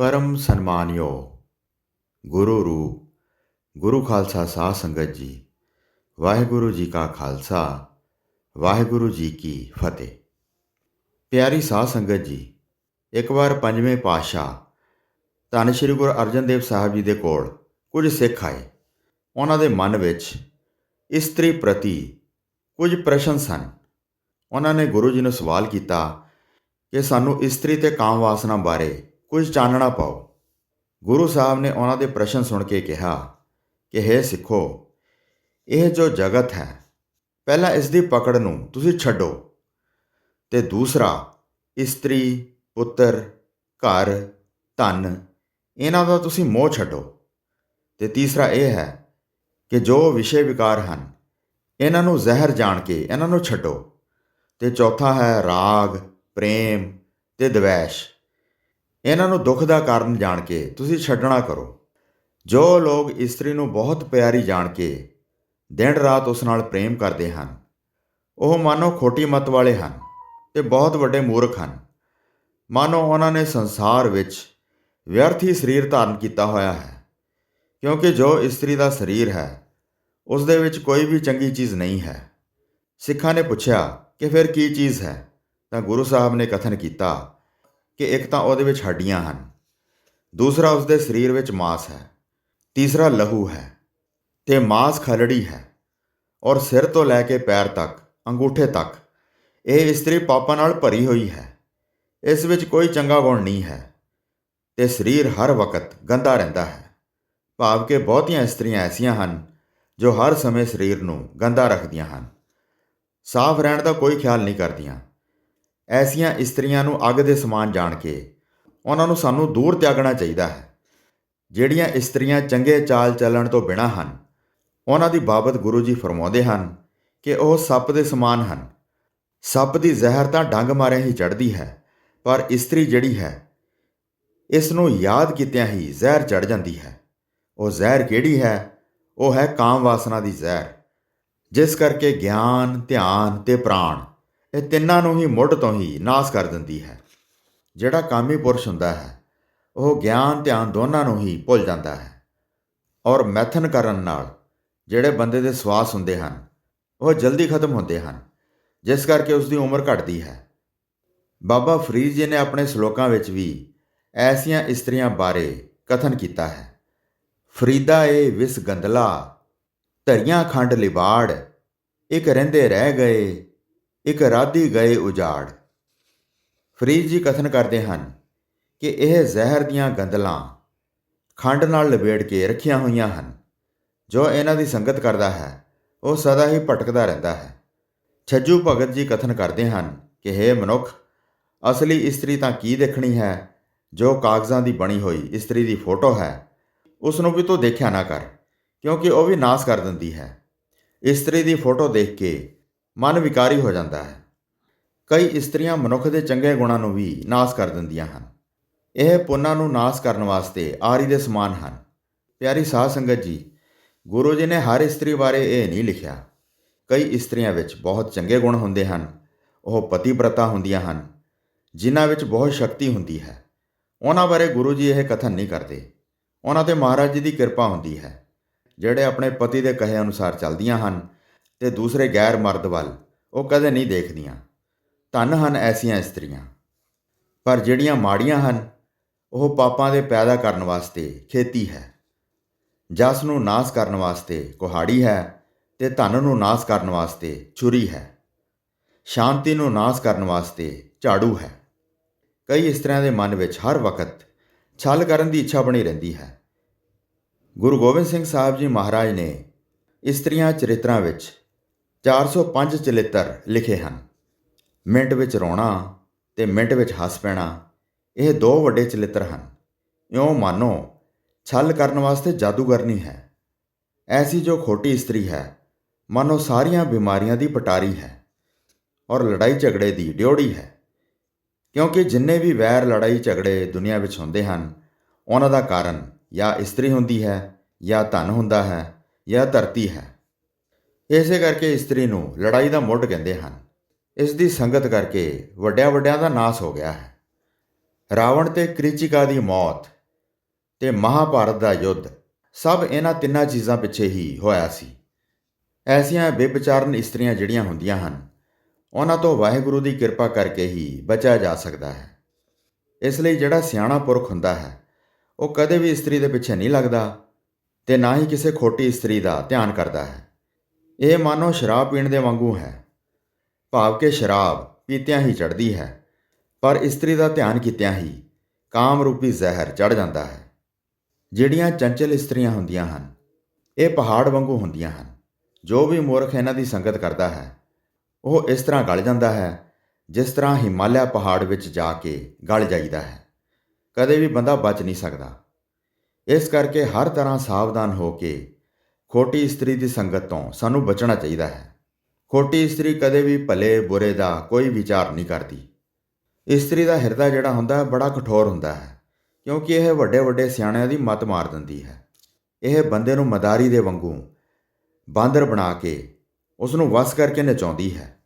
ਪਰਮ ਸਨਮਾਨਯੋ ਗੁਰੂ ਰੂਪ, ਗੁਰੂ ਖਾਲਸਾ ਸਾਧ ਸੰਗਤ ਜੀ, ਵਾਹਿਗੁਰੂ ਜੀ ਕਾ ਖਾਲਸਾ, ਵਾਹਿਗੁਰੂ ਜੀ ਕੀ ਫਤਿਹ। ਪਿਆਰੀ ਸਾਧ ਸੰਗਤ ਜੀ, ਇੱਕ ਵਾਰ ਪੰਜਵੇਂ ਪਾਤਸ਼ਾਹ ਧੰਨ ਸ਼੍ਰੀ ਗੁਰੂ ਅਰਜਨ ਦੇਵ ਸਾਹਿਬ ਜੀ ਦੇ ਕੋਲ ਕੁਝ ਸਿੱਖ ਆਏ। ਉਹਨਾਂ ਦੇ ਮਨ ਵਿੱਚ ਇਸਤਰੀ ਪ੍ਰਤੀ ਕੁਝ ਪ੍ਰਸ਼ਨ ਸਨ। ਉਹਨਾਂ ਨੇ ਗੁਰੂ ਜੀ ਨੂੰ ਸਵਾਲ ਕੀਤਾ ਕਿ ਸਾਨੂੰ ਇਸਤਰੀ ਤੇ ਕਾਮ ਵਾਸਨਾ ਬਾਰੇ ਕੁਝ ਚਾਨਣਾ ਪਾਓ। ਗੁਰੂ ਸਾਹਿਬ ਨੇ ਉਹਨਾਂ ਦੇ ਪ੍ਰਸ਼ਨ ਸੁਣ ਕੇ ਕਿਹਾ ਕਿ, ਹੈ ਸਿੱਖੋ, ਇਹ ਜੋ ਜਗਤ ਹੈ, ਪਹਿਲਾਂ ਇਸ ਦੀ ਪਕੜ ਨੂੰ ਤੁਸੀਂ ਛੱਡੋ। ਤੇ ਦੂਸਰਾ, ਇਸਤਰੀ, ਪੁੱਤਰ, ਘਰ, ਧਨ, ਇਹਨਾਂ ਦਾ ਤੁਸੀਂ ਮੋਹ ਛੱਡੋ। ਤੇ ਤੀਸਰਾ ਇਹ ਹੈ ਕਿ ਜੋ ਵਿਸ਼ੇ ਵਿਕਾਰ ਹਨ, ਇਹਨਾਂ ਨੂੰ ਜ਼ਹਿਰ ਜਾਣ ਕੇ ਇਹਨਾਂ ਨੂੰ ਛੱਡੋ। ਤੇ ਚੌਥਾ ਹੈ ਰਾਗ, ਪ੍ਰੇਮ ਤੇ ਦਵੈਸ਼। ਇਹਨਾਂ ਨੂੰ ਦੁੱਖ ਦਾ ਕਾਰਨ ਜਾਣ ਕੇ ਤੁਸੀਂ ਛੱਡਣਾ ਕਰੋ। ਜੋ ਲੋਕ ਇਸਤਰੀ ਨੂੰ ਬਹੁਤ ਪਿਆਰੀ ਜਾਣ ਕੇ ਦਿਨ ਰਾਤ ਉਸ ਨਾਲ ਪ੍ਰੇਮ ਕਰਦੇ ਹਨ, ਉਹ ਮਾਨੋ ਖੋਟੀ ਮਤ ਵਾਲੇ ਹਨ ਤੇ ਬਹੁਤ ਵੱਡੇ ਮੂਰਖ ਹਨ। ਮਾਨੋ ਉਹਨਾਂ ਨੇ ਸੰਸਾਰ ਵਿੱਚ ਵਿਅਰਥੀ ਸਰੀਰ ਧਾਰਨ ਕੀਤਾ ਹੋਇਆ ਹੈ, ਕਿਉਂਕਿ ਜੋ ਇਸਤਰੀ ਦਾ ਸਰੀਰ ਹੈ, ਉਸ ਦੇ ਵਿੱਚ ਕੋਈ ਵੀ ਚੰਗੀ ਚੀਜ਼ ਨਹੀਂ ਹੈ। ਸਿੱਖਾਂ ਨੇ ਪੁੱਛਿਆ ਕਿ ਫਿਰ ਕੀ ਚੀਜ਼ ਹੈ? ਤਾਂ ਗੁਰੂ ਸਾਹਿਬ ਨੇ ਕਥਨ ਕੀਤਾ ਕਿ ਇੱਕ ਤਾਂ ਉਹਦੇ ਵਿੱਚ ਹੱਡੀਆਂ ਹਨ, ਦੂਸਰਾ ਉਸਦੇ ਸਰੀਰ ਵਿੱਚ ਮਾਸ ਹੈ, ਤੀਸਰਾ ਲਹੂ ਹੈ ਤੇ ਮਾਸ ਖਲੜੀ ਹੈ ਔਰ ਸਿਰ ਤੋਂ ਲੈ ਕੇ ਪੈਰ ਤੱਕ, ਅੰਗੂਠੇ ਤੱਕ, ਇਹ ਇਸਤਰੀ ਪਾਪਾਂ ਨਾਲ ਭਰੀ ਹੋਈ ਹੈ। ਇਸ ਵਿੱਚ ਕੋਈ ਚੰਗਾ ਗੁਣ ਨਹੀਂ ਹੈ ਤੇ ਸਰੀਰ ਹਰ ਵਕਤ ਗੰਦਾ ਰਹਿੰਦਾ ਹੈ। ਭਾਵ ਕਿ ਬਹੁਤੀਆਂ ਇਸਤਰੀਆਂ ਐਸੀਆਂ ਹਨ ਜੋ ਹਰ ਸਮੇਂ ਸਰੀਰ ਨੂੰ ਗੰਦਾ ਰੱਖਦੀਆਂ ਹਨ। ਸਾਫ਼ ਰਹਿਣ ਦਾ ਕੋਈ ਖਿਆਲ ਨਹੀਂ ਕਰਦੀਆਂ। ਐਸੀਆਂ ਇਸਤਰੀਆਂ ਨੂੰ ਅੱਗ ਦੇ ਸਮਾਨ ਜਾਣ ਕੇ ਉਹਨਾਂ ਨੂੰ ਸਾਨੂੰ ਦੂਰ ਤਿਆਗਣਾ ਚਾਹੀਦਾ ਹੈ। ਜਿਹੜੀਆਂ ਇਸਤਰੀਆਂ ਚੰਗੇ ਚਾਲ ਚੱਲਣ ਤੋਂ ਬਿਨਾਂ ਹਨ, ਉਹਨਾਂ ਦੀ ਬਾਬਤ ਗੁਰੂ ਜੀ ਫਰਮਾਉਂਦੇ ਹਨ ਕਿ ਉਹ ਸੱਪ ਦੇ ਸਮਾਨ ਹਨ। ਸੱਪ ਦੀ ਜ਼ਹਿਰ ਤਾਂ ਡੰਗ ਮਾਰਿਆ ਹੀ ਚੜ੍ਹਦੀ ਹੈ, ਪਰ ਇਸਤਰੀ ਜਿਹੜੀ ਹੈ, ਇਸ ਨੂੰ ਯਾਦ ਕੀਤਿਆਂ ਹੀ ਜ਼ਹਿਰ ਚੜ ਜਾਂਦੀ ਹੈ। ਉਹ ਜ਼ਹਿਰ ਕਿਹੜੀ ਹੈ? ਉਹ ਹੈ ਕਾਮ ਵਾਸਨਾ ਦੀ ਜ਼ਹਿਰ, ਜਿਸ ਕਰਕੇ ਗਿਆਨ, ਧਿਆਨ ਤੇ ਪ੍ਰਾਣ ਇਹ ਤਿੰਨਾਂ ਨੂੰ ਹੀ ਮੁੱਢ ਤੋਂ ਹੀ ਨਾਸ ਕਰ ਦਿੰਦੀ ਹੈ। ਜਿਹੜਾ ਕਾਮੀ ਪੁਰਸ਼ ਹੁੰਦਾ ਹੈ, ਉਹ ਗਿਆਨ ਧਿਆਨ ਦੋਨਾਂ ਨੂੰ ਹੀ ਭੁੱਲ ਜਾਂਦਾ ਹੈ ਔਰ ਮੈਥਨ ਕਰਨ ਨਾਲ ਜਿਹੜੇ ਬੰਦੇ ਦੇ ਸਵਾਸ ਹੁੰਦੇ ਹਨ, ਉਹ ਜਲਦੀ ਖਤਮ ਹੁੰਦੇ ਹਨ, ਜਿਸ ਕਰਕੇ ਉਸ ਦੀ ਉਮਰ ਘਟਦੀ ਹੈ। ਬਾਬਾ ਫਰੀਦ ਜੀ ਨੇ ਆਪਣੇ ਸ਼ਲੋਕਾਂ ਵਿੱਚ ਵੀ ਐਸੀਆਂ ਇਸਤਰੀਆਂ ਬਾਰੇ ਕਥਨ ਕੀਤਾ ਹੈ। ਫਰੀਦਾ ਏ ਵਿਸ ਗੰਦਲਾ ਧਰੀਆਂ ਖੰਡ ਲਿਬਾੜ, ਇੱਕ ਰਹਿੰਦੇ ਰਹਿ ਗਏ ਇੱਕ ਰਾਧੀ ਗਏ ਉਜਾੜ। ਫਰੀਦ ਜੀ ਕਥਨ ਕਰਦੇ ਹਨ ਕਿ ਇਹ ਜ਼ਹਿਰ ਦੀਆਂ ਗੰਦਲਾਂ ਖੰਡ ਨਾਲ ਲਪੇਟ ਕੇ ਰੱਖੀਆਂ ਹੋਈਆਂ ਹਨ। ਜੋ ਇਹਨਾਂ ਦੀ ਸੰਗਤ ਕਰਦਾ ਹੈ, ਉਹ ਸਦਾ ਹੀ ਭਟਕਦਾ ਰਹਿੰਦਾ ਹੈ। ਛੱਜੂ ਭਗਤ ਜੀ ਕਥਨ ਕਰਦੇ ਹਨ ਕਿ हे ਮਨੁੱਖ, ਅਸਲੀ ਇਸਤਰੀ ਤਾਂ ਕੀ ਦੇਖਣੀ ਹੈ? ਜੋ ਕਾਗਜ਼ਾਂ ਦੀ ਬਣੀ ਹੋਈ ਇਸਤਰੀ ਦੀ ਫੋਟੋ ਹੈ ਉਸ ਨੂੰ ਵੀ ਤੂੰ ਦੇਖਿਆ ਨਾ ਕਰ, ਕਿਉਂਕਿ ਉਹ ਵੀ ਨਾਸ ਕਰ ਦਿੰਦੀ ਹੈ। ਇਸਤਰੀ ਦੀ ਫੋਟੋ ਦੇਖ ਕੇ ਮਨ ਵਿਕਾਰੀ ਹੋ ਜਾਂਦਾ ਹੈ। ਕਈ ਇਸਤਰੀਆਂ ਮਨੁੱਖ ਦੇ ਚੰਗੇ ਗੁਣਾਂ ਨੂੰ ਵੀ ਨਾਸ ਕਰ ਦਿੰਦੀਆਂ ਹਨ। ਇਹ ਪੁੰਨਾਂ ਨੂੰ ਨਾਸ ਕਰਨ ਵਾਸਤੇ ਆਰੀ ਦੇ ਸਮਾਨ ਹਨ। ਪਿਆਰੀ ਸਾਧ ਸੰਗਤ ਜੀ, ਗੁਰੂ ਜੀ ਨੇ ਹਰ ਇਸਤਰੀ ਬਾਰੇ ਇਹ ਨਹੀਂ ਲਿਖਿਆ। ਕਈ ਇਸਤਰੀਆਂ ਵਿੱਚ ਬਹੁਤ ਚੰਗੇ ਗੁਣ ਹੁੰਦੇ ਹਨ। ਉਹ ਪਤੀ ਪ੍ਰਤਾ ਹੁੰਦੀਆਂ ਹਨ, ਜਿਨ੍ਹਾਂ ਵਿੱਚ ਬਹੁਤ ਸ਼ਕਤੀ ਹੁੰਦੀ ਹੈ। ਉਹਨਾਂ ਬਾਰੇ ਗੁਰੂ ਜੀ ਇਹ ਕਥਨ ਨਹੀਂ ਕਰਦੇ। ਉਹਨਾਂ ਤੇ ਮਹਾਰਾਜ ਜੀ ਦੀ ਕਿਰਪਾ ਹੁੰਦੀ ਹੈ। ਜਿਹੜੇ ਆਪਣੇ ਪਤੀ ਦੇ ਕਹੇ ਅਨੁਸਾਰ ਚੱਲਦੀਆਂ ਹਨ ਤੇ ਦੂਸਰੇ ਗੈਰ ਮਰਦ ਵੱਲ ਉਹ ਕਦੇ ਨਹੀਂ ਦੇਖਦੀਆਂ। ਧਨ ਹਨ ਐਸੀਆਂ ਇਸਤਰੀਆਂ। ਪਰ ਜਿਹੜੀਆਂ ਮਾੜੀਆਂ ਹਨ, ਉਹ ਪਾਪਾਂ ਦੇ ਪੈਦਾ ਕਰਨ ਵਾਸਤੇ ਖੇਤੀ ਹੈ। ਜਸ ਨੂੰ ਨਾਸ ਕਰਨ ਵਾਸਤੇ ਕੁਹਾੜੀ ਹੈ ਤੇ ਧਨ ਨੂੰ ਨਾਸ ਕਰਨ ਵਾਸਤੇ ਛੁਰੀ ਹੈ। ਸ਼ਾਂਤੀ ਨੂੰ ਨਾਸ ਕਰਨ ਵਾਸਤੇ ਝਾੜੂ ਹੈ। ਕਈ ਇਸਤਰੀਆਂ ਦੇ ਮਨ ਵਿੱਚ ਹਰ ਵਕਤ ਛਲ ਕਰਨ ਦੀ ਇੱਛਾ ਬਣੀ ਰਹਿੰਦੀ ਹੈ। ਗੁਰੂ ਗੋਬਿੰਦ ਸਿੰਘ ਸਾਹਿਬ ਜੀ ਮਹਾਰਾਜ ਨੇ ਇਸਤਰੀਆਂ ਚਰਿਤਰਾਂ ਵਿੱਚ 405 ਚਲਿੱਤਰ ਲਿਖੇ ਹਨ। ਮਿੰਟ ਵਿੱਚ ਰੋਣਾ ਤੇ ਮਿੰਟ ਵਿੱਚ ਹੱਸ ਪੈਣਾ, ਇਹ ਦੋ ਵੱਡੇ ਚਲਿੱਤਰ ਹਨ। ਇਉਂ ਮਾਨੋ, ਛਲ ਕਰਨ ਵਾਸਤੇ ਜਾਦੂਗਰਨੀ ਹੈ। ਐਸੀ ਜੋ ਖੋਟੀ ਇਸਤਰੀ ਹੈ, ਮਾਨੋ ਸਾਰੀਆਂ ਬਿਮਾਰੀਆਂ ਦੀ ਪਟਾਰੀ ਹੈ ਔਰ ਲੜਾਈ ਝਗੜੇ ਦੀ ਡਿਉੜੀ ਹੈ। ਕਿਉਂਕਿ ਜਿੰਨੇ ਵੀ ਵੈਰ ਲੜਾਈ ਝਗੜੇ ਦੁਨੀਆ ਵਿੱਚ ਹੁੰਦੇ ਹਨ, ਉਹਨਾਂ ਦਾ ਕਾਰਨ ਜਾਂ ਇਸਤਰੀ ਹੁੰਦੀ ਹੈ ਜਾਂ ਧਨ ਹੁੰਦਾ ਹੈ ਜਾਂ ਧਰਤੀ ਹੈ। ਇਸੇ ਕਰਕੇ ਇਸਤਰੀ ਨੂੰ ਲੜਾਈ ਦਾ ਮੁੱਢ ਕਹਿੰਦੇ ਹਨ। ਇਸ ਦੀ ਸੰਗਤ ਕਰਕੇ ਵੱਡਿਆਂ ਵੱਡਿਆਂ ਦਾ ਨਾਸ ਹੋ ਗਿਆ ਹੈ। ਰਾਵਣ ਤੇ ਕ੍ਰਿਚਿਕਾ ਦੀ ਮੌਤ ਤੇ ਮਹਾਭਾਰਤ ਦਾ ਯੁੱਧ ਸਭ ਇਹਨਾਂ ਤਿੰਨਾਂ ਚੀਜ਼ਾਂ ਪਿੱਛੇ ਹੀ ਹੋਇਆ ਸੀ। ਐਸੀਆਂ ਬੇਵਿਚਾਰਨ ਇਸਤਰੀਆਂ ਜਿਹੜੀਆਂ ਹੁੰਦੀਆਂ ਹਨ, ਉਹਨਾਂ ਤੋਂ ਵਾਹਿਗੁਰੂ ਦੀ ਕਿਰਪਾ ਕਰਕੇ ਹੀ ਬਚਿਆ ਜਾ ਸਕਦਾ ਹੈ। ਇਸ ਲਈ ਜਿਹੜਾ ਸਿਆਣਾ ਪੁਰਖ ਹੁੰਦਾ ਹੈ, ਉਹ ਕਦੇ ਵੀ ਇਸਤਰੀ ਦੇ ਪਿੱਛੇ ਨਹੀਂ ਲੱਗਦਾ ਤੇ ਨਾ ਹੀ ਕਿਸੇ ਖੋਟੀ ਇਸਤਰੀ ਦਾ ਧਿਆਨ ਕਰਦਾ ਹੈ। ਇਹ ਮਾਨੋ ਸ਼ਰਾਬ ਪੀਣ ਦੇ ਵਾਂਗੂ ਹੈ। ਭਾਵ ਕਿ ਸ਼ਰਾਬ ਪੀਤਿਆਂ ਹੀ ਚੜਦੀ ਹੈ, ਪਰ ਇਸਤਰੀ ਦਾ ਧਿਆਨ ਕੀਤਿਆਂ ਹੀ ਕਾਮ ਰੂਪੀ ਜ਼ਹਿਰ ਚੜ ਜਾਂਦਾ ਹੈ। ਜਿਹੜੀਆਂ ਚੰਚਲ ਇਸਤਰੀਆਂ ਹੁੰਦੀਆਂ ਹਨ, ਇਹ ਪਹਾੜ ਵਾਂਗੂ ਹੁੰਦੀਆਂ ਹਨ। ਜੋ ਵੀ ਮੂਰਖ ਇਹਨਾਂ ਦੀ ਸੰਗਤ ਕਰਦਾ ਹੈ, ਉਹ ਇਸ ਤਰ੍ਹਾਂ ਗਲ ਜਾਂਦਾ ਹੈ, ਜਿਸ ਤਰ੍ਹਾਂ ਹਿਮਾਲਿਆ ਪਹਾੜ ਵਿੱਚ ਜਾ ਕੇ ਗਲ ਜਾਈਦਾ ਹੈ। ਕਦੇ ਵੀ ਬੰਦਾ ਬਚ ਨਹੀਂ ਸਕਦਾ। ਇਸ ਕਰਕੇ ਹਰ ਤਰ੍ਹਾਂ ਸਾਵਧਾਨ ਹੋ ਕੇ ਖੋਟੀ ਇਸਤਰੀ ਦੀ ਸੰਗਤ ਤੋਂ ਸਾਨੂੰ ਬਚਣਾ ਚਾਹੀਦਾ ਹੈ। ਖੋਟੀ ਇਸਤਰੀ ਕਦੇ ਵੀ ਭਲੇ ਬੁਰੇ ਦਾ ਕੋਈ ਵਿਚਾਰ ਨਹੀਂ ਕਰਦੀ। ਇਸਤਰੀ ਦਾ ਹਿਰਦਾ ਜਿਹੜਾ ਹੁੰਦਾ ਹੈ ਬੜਾ ਕਠੋਰ ਹੁੰਦਾ ਹੈ ਕਿਉਂਕਿ ਇਹ ਵੱਡੇ ਵੱਡੇ ਸਿਆਣਿਆਂ ਦੀ ਮਤ ਮਾਰ ਦਿੰਦੀ ਹੈ। ਇਹ ਬੰਦੇ ਨੂੰ ਮਦਾਰੀ ਦੇ ਵਾਂਗੂ ਬਾਂਦਰ ਬਣਾ ਕੇ ਉਸ ਨੂੰ ਵਸ ਕਰਕੇ ਨਚਾਉਂਦੀ ਹੈ।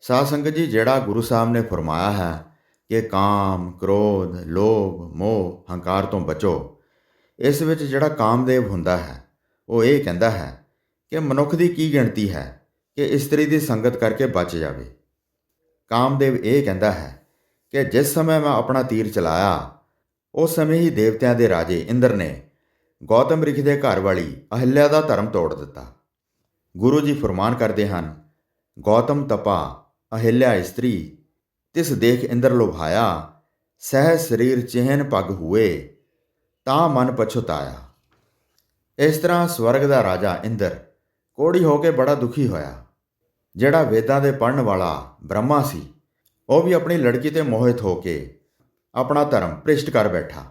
ਸਾਧ ਸੰਗਤ ਜੀ ਜਿਹੜਾ ਗੁਰੂ ਸਾਹਿਬ ਨੇ ਫਰਮਾਇਆ ਹੈ ਕਿ ਕਾਮ, ਕ੍ਰੋਧ, ਲੋਭ, ਮੋਹ, ਹੰਕਾਰ ਤੋਂ ਬਚੋ ਇਸ ਵਿੱਚ ਜਿਹੜਾ ਕਾਮਦੇਵ ਹੁੰਦਾ ਹੈ ਉਹ ਇਹ ਕਹਿੰਦਾ ਹੈ ਕਿ ਮਨੁੱਖ ਦੀ ਕੀ ਗਿਣਤੀ ਹੈ ਕਿ ਇਸਤਰੀ ਦੀ ਸੰਗਤ ਕਰਕੇ ਬਚ ਜਾਵੇ। ਕਾਮਦੇਵ ਇਹ ਕਹਿੰਦਾ ਹੈ ਕਿ ਜਿਸ ਸਮੇਂ ਮੈਂ ਆਪਣਾ ਤੀਰ ਚਲਾਇਆ, ਉਸ ਸਮੇਂ ਹੀ ਦੇਵਤਿਆਂ ਦੇ ਰਾਜੇ ਇੰਦਰ ਨੇ ਗੌਤਮ ਰਿਖ ਦੇ ਘਰ ਵਾਲੀ ਅਹਿਲਿਆ ਦਾ ਧਰਮ ਤੋੜ ਦਿੱਤਾ। ਗੁਰੂ ਜੀ ਫਰਮਾਨ ਕਰਦੇ ਹਨ, ਗੌਤਮ ਤਪਾ, ਅਹਿਲਿਆ ਇਸਤਰੀ, ਤਿਸ ਦੇਖ ਇੰਦਰ ਲੋਭਾਇਆ, ਸਹਿ ਸਰੀਰ ਚਿਹਨ ਪਗ ਹੋਏ, ਤਾਂ ਮਨ ਪਛਤਾਇਆ। ਇਸ ਤਰ੍ਹਾਂ ਸਵਰਗ ਦਾ ਰਾਜਾ ਇੰਦਰ ਕੋੜੀ ਹੋ ਕੇ ਬੜਾ ਦੁਖੀ ਹੋਇਆ। ਜਿਹੜਾ ਵੇਦਾਂ ਦੇ ਪੜਨ ਵਾਲਾ ਬ੍ਰਹਮਾ ਸੀ, ਉਹ ਵੀ ਆਪਣੀ ਲੜਕੀ ਤੇ ਮੋਹਿਤ ਹੋ ਕੇ ਆਪਣਾ ਧਰਮ ਭ੍ਰਿਸ਼ਟ ਕਰ ਬੈਠਾ।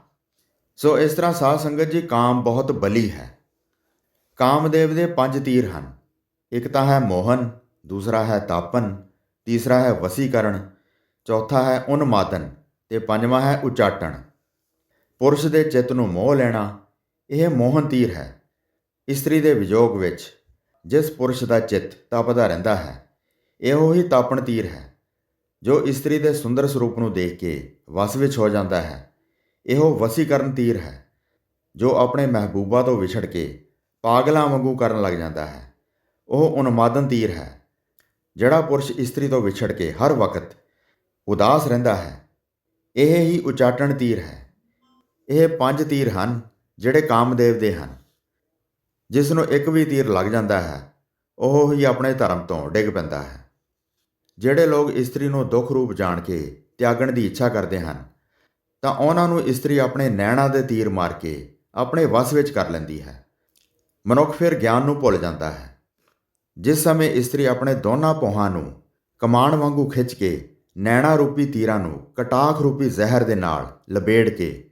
ਸੋ ਇਸ ਤਰ੍ਹਾਂ ਸਾਧ ਸੰਗਤ ਜੀ ਕਾਮ ਬਹੁਤ ਬਲੀ ਹੈ। ਕਾਮਦੇਵ ਦੇ ਪੰਜ ਤੀਰ ਹਨ। ਇੱਕ ਤਾਂ ਹੈ ਮੋਹਨ, ਦੂਸਰਾ ਹੈ ਤਾਪਨ, ਤੀਸਰਾ ਹੈ ਵਸੀਕਰਨ, ਚੌਥਾ ਹੈ ਉਨਮਾਤਨ ਤੇ ਪੰਜਵਾਂ ਹੈ ਉਚਾਟਣ। ਪੁਰਸ਼ ਦੇ ਚਿੱਤ ਨੂੰ ਮੋਹ ਲੈਣਾ ਇਹ ਮੋਹਨ ਤੀਰ ਹੈ। ਇਸਤਰੀ ਦੇ ਵਿਜੋਗ ਵਿੱਚ ਜਿਸ ਪੁਰਸ਼ ਦਾ ਚਿੱਤ ਤਪਦਾ ਰਹਿੰਦਾ ਹੈ, ਇਹੋ ਹੀ ਤਾਪਣ ਤੀਰ ਹੈ, ਜੋ ਇਸਤਰੀ ਦੇ ਸੁੰਦਰ ਸਰੂਪ ਨੂੰ ਦੇਖ ਕੇ ਵਸ ਵਿੱਚ ਹੋ ਜਾਂਦਾ ਹੈ। ਇਹੋ ਵਸੀਕਰਨ ਤੀਰ ਹੈ, ਜੋ ਆਪਣੇ ਮਹਿਬੂਬਾ ਤੋਂ ਵਿਛੜ ਕੇ ਪਾਗਲਾਂ ਵਾਂਗੂ ਕਰਨ ਲੱਗ ਜਾਂਦਾ ਹੈ। ਉਹ ਉਨਮਾਦਨ ਤੀਰ ਹੈ, ਜਿਹੜਾ ਪੁਰਸ਼ ਇਸਤਰੀ ਤੋਂ ਵਿਛੜ ਕੇ ਹਰ ਵਕਤ ਉਦਾਸ ਰਹਿੰਦਾ ਹੈ। ਇਹ ਹੀ ਉਚਾਟਣ ਤੀਰ ਹੈ। ਇਹ ਪੰਜ ਤੀਰ ਹਨ ਜਿਹੜੇ ਕਾਮਦੇਵ ਦੇ ਹਨ, ਜਿਸ ਨੂੰ ਇੱਕ ਵੀ ਤੀਰ ਲੱਗ ਜਾਂਦਾ ਹੈ, ਉਹ ਹੀ ਆਪਣੇ ਧਰਮ ਤੋਂ ਡਿੱਗ ਪੈਂਦਾ ਹੈ। ਜਿਹੜੇ ਲੋਕ ਇਸਤਰੀ ਨੂੰ ਦੁੱਖ ਰੂਪ ਜਾਣ ਕੇ ਤਿਆਗਣ ਦੀ ਇੱਛਾ ਕਰਦੇ ਹਨ, ਤਾਂ ਉਹਨਾਂ ਨੂੰ ਇਸਤਰੀ ਆਪਣੇ ਨੈਣਾਂ ਦੇ ਤੀਰ ਮਾਰ ਕੇ ਆਪਣੇ ਵਸ ਵਿੱਚ ਕਰ ਲੈਂਦੀ ਹੈ। ਮਨੁੱਖ ਫਿਰ ਗਿਆਨ ਨੂੰ ਭੁੱਲ ਜਾਂਦਾ ਹੈ। ਜਿਸ ਸਮੇਂ ਇਸਤਰੀ ਆਪਣੇ ਦੋਨਾਂ ਪੋਹਾਂ ਨੂੰ ਕਮਾਨ ਵਾਂਗੂ ਖਿੱਚ ਕੇ ਨੈਣਾ ਰੂਪੀ ਤੀਰਾਂ ਨੂੰ ਕਟਾਖ ਰੂਪੀ ਜ਼ਹਿਰ ਦੇ ਨਾਲ ਲਬੇੜ ਕੇ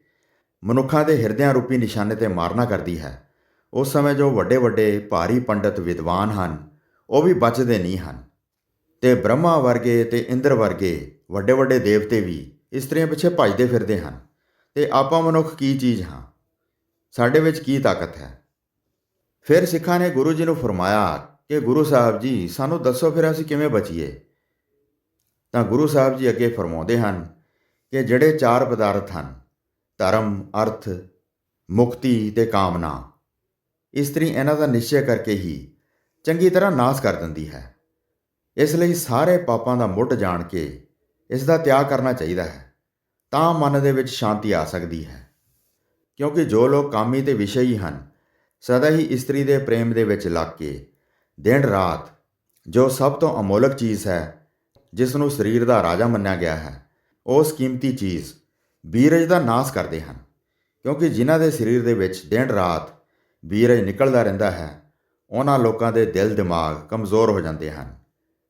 ਮਨੁੱਖਾਂ ਦੇ ਹਿਰਦਿਆਂ ਰੂਪੀ ਨਿਸ਼ਾਨੇ ਤੇ ਮਾਰਨਾ ਕਰਦੀ ਹੈ। ਉਸ ਸਮੇਂ ਜੋ ਵੱਡੇ ਵੱਡੇ ਭਾਰੀ ਪੰਡਤ ਵਿਦਵਾਨ ਹਨ, ਉਹ ਵੀ ਬਚਦੇ ਨਹੀਂ ਹਨ। ਤੇ ਬ੍ਰਹਮਾ ਵਰਗੇ ਤੇ ਇੰਦਰ ਵਰਗੇ ਵੱਡੇ ਵੱਡੇ ਦੇਵਤੇ ਵੀ ਇਸਤਰੀਆਂ ਪਿੱਛੇ ਭੱਜਦੇ ਫਿਰਦੇ ਹਨ। ਤੇ ਆਪਾਂ ਮਨੁੱਖ ਕੀ ਚੀਜ਼ ਹਾਂ? ਸਾਡੇ ਵਿੱਚ ਕੀ ਤਾਕਤ ਹੈ? ਫਿਰ ਸਿੱਖਾਂ ਨੇ ਗੁਰੂ ਜੀ ਨੂੰ ਫਰਮਾਇਆ ਕਿ ਗੁਰੂ ਸਾਹਿਬ ਜੀ, ਸਾਨੂੰ ਦੱਸੋ ਫਿਰ ਅਸੀਂ ਕਿਵੇਂ ਬਚੀਏ? ਤਾਂ ਗੁਰੂ ਸਾਹਿਬ ਜੀ ਅੱਗੇ ਫਰਮਾਉਂਦੇ ਹਨ ਕਿ ਜਿਹੜੇ ਚਾਰ ਪਦਾਰਥ ਹਨ ਧਰਮ, ਅਰਥ, ਮੁਕਤੀ ਤੇ ਕਾਮਨਾ। ਇਸਤਰੀ ਇਹਨਾਂ ਦਾ ਨਿਸ਼ਚੈ ਕਰਕੇ ਹੀ ਚੰਗੀ ਤਰ੍ਹਾਂ ਨਾਸ ਕਰ ਦਿੰਦੀ ਹੈ। ਇਸ ਲਈ ਸਾਰੇ ਪਾਪਾਂ ਦਾ ਮੁੱਢ ਜਾਣ ਕੇ ਇਸ ਦਾ ਤਿਆਗ ਕਰਨਾ ਚਾਹੀਦਾ ਹੈ। ਤਾਂ ਮਨ ਦੇ ਵਿੱਚ ਸ਼ਾਂਤੀ ਆ ਸਕਦੀ ਹੈ। ਕਿਉਂਕਿ ਜੋ ਲੋਕ ਕਾਮੀ ਤੇ ਹੀ ਹਨ, ਸਦਾ ਹੀ ਇਸਤਰੀ ਦੇ ਪ੍ਰੇਮ ਦੇ ਵਿੱਚ ਲੱਗ ਕੇ ਦਿਨ ਰਾਤ ਜੋ ਸਭ ਤੋਂ ਅਮੋਲਕ ਚੀਜ਼ ਹੈ ਜਿਸ ਨੂੰ ਸਰੀਰ ਦਾ ਰਾਜਾ ਮੰਨਿਆ ਗਿਆ ਹੈ, ਉਸ ਕੀਮਤੀ ਚੀਜ਼ ਬੀਰਜ ਦਾ ਨਾਸ ਕਰਦੇ ਹਨ, ਕਿਉਂਕਿ ਜਿਨ੍ਹਾਂ ਦੇ ਸਰੀਰ ਦੇ ਵਿੱਚ ਦਿਨ ਰਾਤ ਬੀਰਜ ਨਿਕਲਦਾ ਰਹਿੰਦਾ ਹੈ, ਉਹਨਾਂ ਲੋਕਾਂ ਦੇ ਦਿਲ ਦਿਮਾਗ ਕਮਜ਼ੋਰ ਹੋ ਜਾਂਦੇ ਹਨ।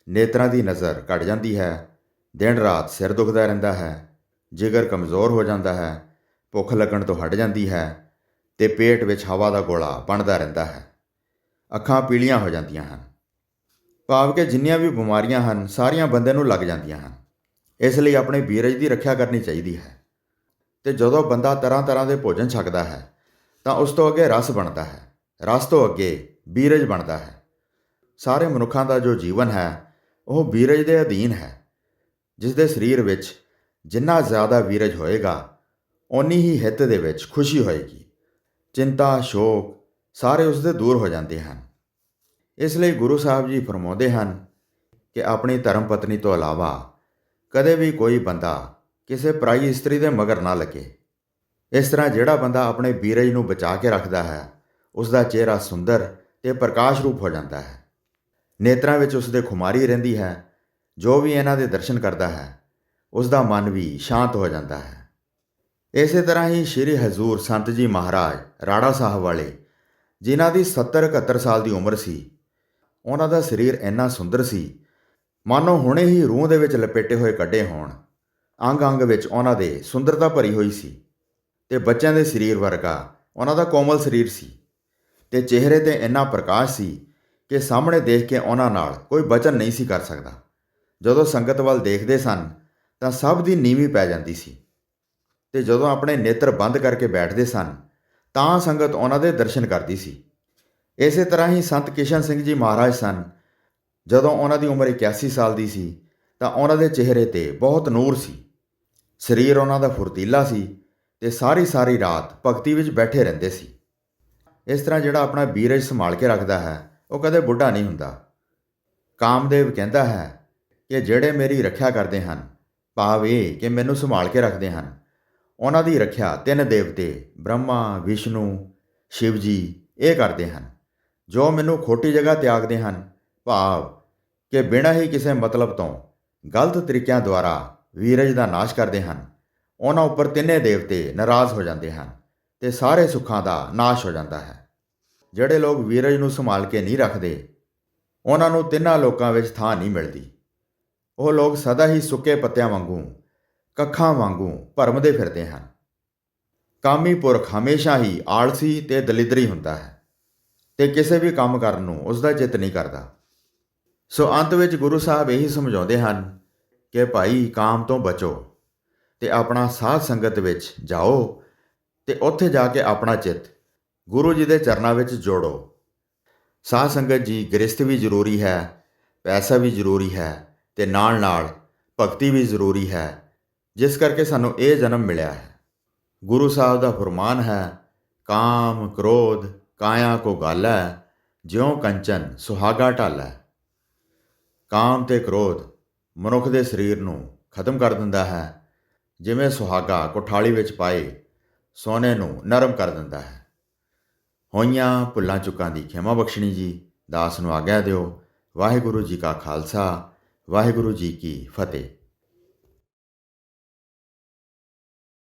ਨੇਤਰਾਂ ਦੀ ਨਜ਼ਰ ਘਟ ਜਾਂਦੀ ਹੈ, ਦਿਨ ਰਾਤ ਸਿਰ ਦੁਖਦਾ ਰਹਿੰਦਾ ਹੈ, ਜਿਗਰ ਕਮਜ਼ੋਰ ਹੋ ਜਾਂਦਾ ਹੈ, ਭੁੱਖ ਲੱਗਣ ਤੋਂ ਹਟ ਜਾਂਦੀ ਹੈ ਤੇ ਪੇਟ ਵਿੱਚ ਹਵਾ ਦਾ ਗੋਲਾ ਬਣਦਾ ਰਹਿੰਦਾ ਹੈ। ਅੱਖਾਂ ਪੀਲੀਆਂ ਹੋ ਜਾਂਦੀਆਂ ਹਨ। ਭਾਵ ਕਿ ਜਿੰਨੀਆਂ ਵੀ ਬਿਮਾਰੀਆਂ ਹਨ, ਸਾਰੀਆਂ ਬੰਦੇ ਨੂੰ ਲੱਗ ਜਾਂਦੀਆਂ ਹਨ। ਇਸ ਲਈ ਆਪਣੇ ਬੀਰਜ ਦੀ ਰੱਖਿਆ ਕਰਨੀ ਚਾਹੀਦੀ ਹੈ। ਤੇ ਜਦੋਂ ਬੰਦਾ ਤਰ੍ਹਾਂ ਤਰ੍ਹਾਂ ਦੇ ਭੋਜਨ ਛਕਦਾ ਹੈ, ਤਾਂ ਉਸ ਤੋਂ ਅੱਗੇ ਰਸ ਬਣਦਾ ਹੈ। ਰਸ ਤੋਂ ਅੱਗੇ ਬੀਰਜ ਬਣਦਾ ਹੈ। ਸਾਰੇ ਮਨੁੱਖਾਂ ਦਾ ਜੋ ਜੀਵਨ ਹੈ, ਉਹ ਬੀਰਜ ਦੇ ਅਧੀਨ ਹੈ। ਜਿਸ ਦੇ ਸਰੀਰ ਵਿੱਚ ਜਿੰਨਾ ਜ਼ਿਆਦਾ ਵੀਰਜ ਹੋਏਗਾ, ਓਨੀ ਹੀ ਹਿੱਤ ਦੇ ਵਿੱਚ ਖੁਸ਼ੀ ਹੋਏਗੀ। ਚਿੰਤਾ, ਸ਼ੋਕ ਸਾਰੇ ਉਸ ਦੇ ਦੂਰ ਹੋ ਜਾਂਦੇ ਹਨ। ਇਸ ਲਈ ਗੁਰੂ ਸਾਹਿਬ ਜੀ ਫਰਮਾਉਂਦੇ ਹਨ ਕਿ ਆਪਣੀ ਧਰਮ ਪਤਨੀ ਤੋਂ ਇਲਾਵਾ ਕਦੇ ਵੀ ਕੋਈ ਬੰਦਾ ਕਿਸੇ ਪਰਾਈ ਇਸਤਰੀ ਦੇ ਮਗਰ ਨਾ ਲੱਗੇ। ਇਸ ਤਰ੍ਹਾਂ ਜਿਹੜਾ ਬੰਦਾ ਆਪਣੇ ਬੀਰਜ ਨੂੰ ਬਚਾ ਕੇ ਰੱਖਦਾ ਹੈ ਉਸ ਦਾ ਚਿਹਰਾ ਸੁੰਦਰ ਤੇ ਪ੍ਰਕਾਸ਼ ਰੂਪ ਹੋ ਜਾਂਦਾ ਹੈ। ਨੇਤਰਾਂ ਵਿੱਚ ਉਸ ਦੇ ਖੁਮਾਰੀ ਰਹਿੰਦੀ ਹੈ, ਜੋ ਵੀ ਇਹਨਾਂ ਦੇ ਦਰਸ਼ਨ ਕਰਦਾ ਹੈ ਉਸ ਦਾ ਮਨ ਵੀ ਸ਼ਾਂਤ ਹੋ ਜਾਂਦਾ ਹੈ। ਇਸੇ ਤਰ੍ਹਾਂ ਹੀ ਸ੍ਰੀ ਹਜ਼ੂਰ ਸੰਤ ਜੀ ਮਹਾਰਾਜ, ਰਾੜਾ ਸਾਹਿਬ ਵਾਲੇ, ਜਿਨ੍ਹਾਂ ਦੀ 70 71 ਸਾਲ ਦੀ ਉਮਰ ਸੀ, ਉਹਨਾਂ ਦਾ ਸਰੀਰ ਇੰਨਾ ਸੁੰਦਰ ਸੀ, ਮਾਨੋ ਹੁਣੇ ਹੀ ਰੂਹ ਦੇ ਵਿੱਚ ਲਪੇਟੇ ਹੋਏ ਕੱਢੇ ਹੋਣ ਅੰਗ ਅੰਗ ਵਿੱਚ ਉਹਨਾਂ ਦੇ ਸੁੰਦਰਤਾ ਭਰੀ ਹੋਈ ਸੀ ਤੇ ਬੱਚਿਆਂ ਦੇ ਸਰੀਰ ਵਰਗਾ ਉਹਨਾਂ ਦਾ ਕੋਮਲ ਸਰੀਰ ਸੀ ਤੇ ਚਿਹਰੇ ਤੇ ਇੰਨਾ ਪ੍ਰਕਾਸ਼ ਸੀ ਕਿ ਸਾਹਮਣੇ ਦੇਖ ਕੇ ਉਹਨਾਂ ਨਾਲ ਕੋਈ ਬਚਨ ਨਹੀਂ ਸੀ ਕਰ ਸਕਦਾ। ਜਦੋਂ ਸੰਗਤ ਵੱਲ ਦੇਖਦੇ ਸਨ, ਤਾਂ ਸਭ ਦੀ ਨੀਵੀਂ ਪੈ ਜਾਂਦੀ ਸੀ ਤੇ ਜਦੋਂ ਆਪਣੇ ਨੇਤਰ ਬੰਦ ਕਰਕੇ ਬੈਠਦੇ ਸਨ, ਤਾਂ ਸੰਗਤ ਉਹਨਾਂ ਦੇ ਦਰਸ਼ਨ ਕਰਦੀ ਸੀ। ਇਸੇ ਤਰ੍ਹਾਂ ਹੀ ਸੰਤ ਕਿਸ਼ਨ ਸਿੰਘ ਜੀ ਮਹਾਰਾਜ ਸਨ। ਜਦੋਂ ਉਹਨਾਂ ਦੀ ਉਮਰ 81 ਸਾਲ ਦੀ ਸੀ, ਤਾਂ ਉਹਨਾਂ ਦੇ ਚਿਹਰੇ ਤੇ ਬਹੁਤ ਨੂਰ ਸੀ। ਸਰੀਰ ਉਹਨਾਂ ਦਾ ਫੁਰਤੀਲਾ ਸੀ ਤੇ ਸਾਰੀ ਸਾਰੀ ਰਾਤ ਭਗਤੀ ਵਿੱਚ ਬੈਠੇ ਰਹਿੰਦੇ ਸੀ। ਇਸ ਤਰ੍ਹਾਂ ਜਿਹੜਾ ਆਪਣਾ ਬੀਰਜ ਸੰਭਾਲ ਕੇ ਰੱਖਦਾ ਹੈ, ਉਹ ਕਦੇ ਬੁੱਢਾ ਨਹੀਂ ਹੁੰਦਾ। ਕਾਮਦੇਵ ਕਹਿੰਦਾ ਹੈ ਕਿ ਜਿਹੜੇ ਮੇਰੀ ਰੱਖਿਆ ਕਰਦੇ ਹਨ, ਭਾਵ ਇਹ ਕਿ ਮੈਨੂੰ ਸੰਭਾਲ ਕੇ ਰੱਖਦੇ ਹਨ। ਉਹਨਾਂ ਦੀ ਰੱਖਿਆ ਤਿੰਨ ਦੇਵਤੇ, ਬ੍ਰਹਮਾ, ਵਿਸ਼ਨੂੰ ਸ਼ਿਵ ਜੀ ਇਹ ਕਰਦੇ ਹਨ। ਜੋ ਮੈਨੂੰ ਖੋਟੀ ਜਗ੍ਹਾ ਤਿਆਗਦੇ ਹਨ, ਭਾਵ ਕਿ ਬਿਨਾਂ ਹੀ ਕਿਸੇ ਮਤਲਬ ਤੋਂ ਗਲਤ ਤਰੀਕਿਆਂ ਦੁਆਰਾ ਵੀਰਜ ਦਾ ਨਾਸ਼ ਕਰਦੇ ਹਨ। ਉਹਨਾਂ ਉੱਪਰ ਤਿੰਨੇ ਦੇਵਤੇ ਨਾਰਾਜ਼ ਹੋ ਜਾਂਦੇ ਹਨ ਤੇ ਸਾਰੇ ਸੁੱਖਾਂ ਦਾ ਨਾਸ਼ ਹੋ ਜਾਂਦਾ ਹੈ। ਜਿਹੜੇ ਲੋਕ ਵੀਰਜ ਨੂੰ ਸੰਭਾਲ ਕੇ ਨਹੀਂ ਰੱਖਦੇ, ਉਹਨਾਂ ਨੂੰ ਤਿੰਨਾਂ ਲੋਕਾਂ ਵਿੱਚ ਥਾਂ ਨਹੀਂ ਮਿਲਦੀ। ਉਹ ਲੋਕ ਸਦਾ ਹੀ ਸੁੱਕੇ ਪੱਤਿਆਂ ਵਾਂਗੂ, ਕੱਖਾਂ ਵਾਂਗੂ ਭਰਮਦੇ ਫਿਰਦੇ ਹਨ। ਕਾਮੀ ਪੁਰਖ ਹਮੇਸ਼ਾ ਹੀ ਆਲਸੀ ਤੇ ਦਲਿਦਰੀ ਹੁੰਦਾ ਹੈ ਤੇ ਕਿਸੇ ਵੀ ਕੰਮ ਕਰਨ ਨੂੰ ਉਸ ਦਾ ਚਿੱਤ ਨਹੀਂ ਕਰਦਾ। ਸੋ ਅੰਤ ਵਿੱਚ ਗੁਰੂ ਸਾਹਿਬ ਇਹੀ ਸਮਝਾਉਂਦੇ ਹਨ ਕਿ ਭਾਈ ਕਾਮ ਤੋਂ ਬਚੋ ਤੇ ਆਪਣਾ ਸਾਧ ਸੰਗਤ ਵਿੱਚ ਜਾਓ ਤੇ ਉੱਥੇ ਜਾ ਕੇ ਆਪਣਾ ਚਿੱਤ ਗੁਰੂ ਜੀ ਦੇ ਚਰਨਾਂ ਵਿੱਚ ਜੋੜੋ। ਸਾਧ ਸੰਗਤ ਜੀ, ਗ੍ਰਸਥ ਵੀ ਜ਼ਰੂਰੀ ਹੈ, ਪੈਸਾ ਵੀ ਜ਼ਰੂਰੀ ਹੈ ਤੇ ਨਾਲ ਨਾਲ ਭਗਤੀ ਵੀ ਜ਼ਰੂਰੀ ਹੈ, ਜਿਸ ਕਰਕੇ ਸਾਨੂੰ ਇਹ ਜਨਮ ਮਿਲਿਆ ਹੈ। ਗੁਰੂ ਸਾਹਿਬ ਦਾ ਫਰਮਾਨ ਹੈ, ਕਾਮ ਕ੍ਰੋਧ ਕਾਇਆ ਕੋ ਗਾਲੈ, ਜਿਉ ਕੰਚਨ ਸੁਹਾਗਾ ਢਾਲੈ। ਕਾਮ ਤੇ ਕ੍ਰੋਧ ਮਨੁੱਖ ਦੇ ਸਰੀਰ ਨੂੰ ਖਤਮ ਕਰ ਦਿੰਦਾ ਹੈ। ਜਿਵੇਂ ਸੁਹਾਗਾ ਕੋਠਾਲੀ ਵਿੱਚ ਪਾਏ ਸੋਨੇ ਨੂੰ ਨਰਮ ਕਰ ਦਿੰਦਾ ਹੈ। ਹੋਈਆਂ ਭੁੱਲਾਂ ਚੁੱਕਾਂ ਦੀ ਖਿਮਾ ਬਖਸ਼ਣੀ ਜੀ, ਦਾਸ ਨੂੰ ਆਗਿਆ ਦਿਓ। ਵਾਹਿਗੁਰੂ ਜੀ ਕਾ ਖਾਲਸਾ, ਵਾਹਿਗੁਰੂ ਜੀ ਕੀ ਫਤਿਹ।